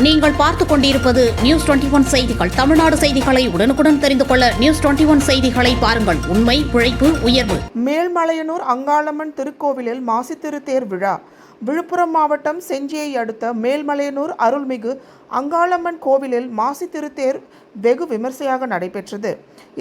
நீங்கள் பார்த்துக் கொண்டிருப்பது நியூஸ் டுவெண்டி ஒன் செய்திகள். தமிழ்நாடு செய்திகளை உடனுக்குடன் தெரிந்து கொள்ள நியூஸ் டுவெண்டி ஒன் செய்திகளை பாருங்கள். உண்மை உழைப்பு உயர்வு. மேல்மலையனூர் அங்காளம்மன் திருக்கோவிலில் மாசித்திருத்தேர் விழா. விழுப்புரம் மாவட்டம் செஞ்சியை அடுத்த மேல்மலையனூர் அருள்மிகு அங்காளம்மன் கோவிலில் மாசி திருத்தேர் வெகு விமர்சையாக நடைபெற்றது.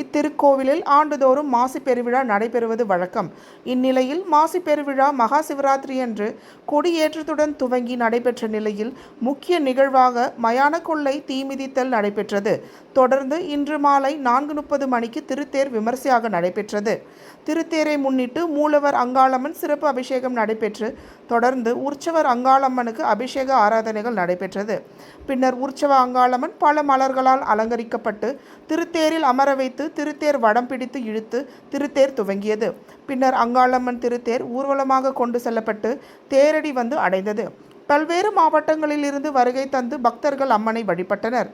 இத்திருக்கோவிலில் ஆண்டுதோறும் மாசி பெருவிழா நடைபெறுவது வழக்கம். இந்நிலையில் மாசி பெருவிழா மகா சிவராத்திரியன்று கொடியேற்றத்துடன் துவங்கி நடைபெற்ற நிலையில் முக்கிய நிகழ்வாக மயான கொள்ளை தீமிதித்தல் நடைபெற்றது. தொடர்ந்து இன்று மாலை நான்கு முப்பது மணிக்கு திருத்தேர் விமர்சையாக நடைபெற்றது. திருத்தேரை முன்னிட்டு மூலவர் அங்காளம்மன் சிறப்பு அபிஷேகம் நடைபெற்று தொடர்ந்து உற்சவர் அங்காளம்மனுக்கு அபிஷேக ஆராதனைகள் நடைபெற்றது. பின்னர் உற்சவ அங்காளம்மன் பல மலர்களால் அலங்கரிக்கப்பட்டு திருத்தேரில் அமர வைத்து திருத்தேர் வடம் பிடித்து இழுத்து திருத்தேர் துவங்கியது. பின்னர் அங்காளம்மன் திருத்தேர் ஊர்வலமாக கொண்டு செல்லப்பட்டு தேரடி வந்து அடைந்தது. பல்வேறு மாவட்டங்களில் இருந்து வருகை தந்து பக்தர்கள் அம்மனை வழிபட்டனர்.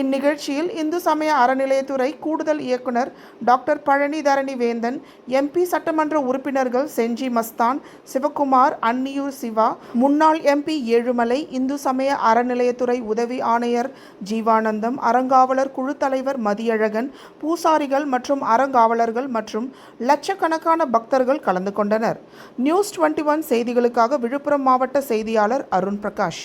இந்நிகழ்ச்சியில் இந்து சமய அறநிலையத்துறை கூடுதல் இயக்குனர் டாக்டர் பழனிதரணி வேந்தன் எம்பி சட்டமன்ற உறுப்பினர்கள் செஞ்சி மஸ்தான் சிவகுமார் அன்னியூர் சிவா முன்னாள் எம்பி ஏழுமலை இந்து சமய அறநிலையத்துறை உதவி ஆணையர் ஜீவானந்தம் அறங்காவலர் குழு தலைவர் மதியழகன் பூசாரிகள் மற்றும் அறங்காவலர்கள் மற்றும் லட்சக்கணக்கான பக்தர்கள் கலந்து கொண்டனர். நியூஸ் டுவெண்ட்டி ஒன் செய்திகளுக்காக விழுப்புரம் மாவட்ட செய்தியாளர் अरुण प्रकाश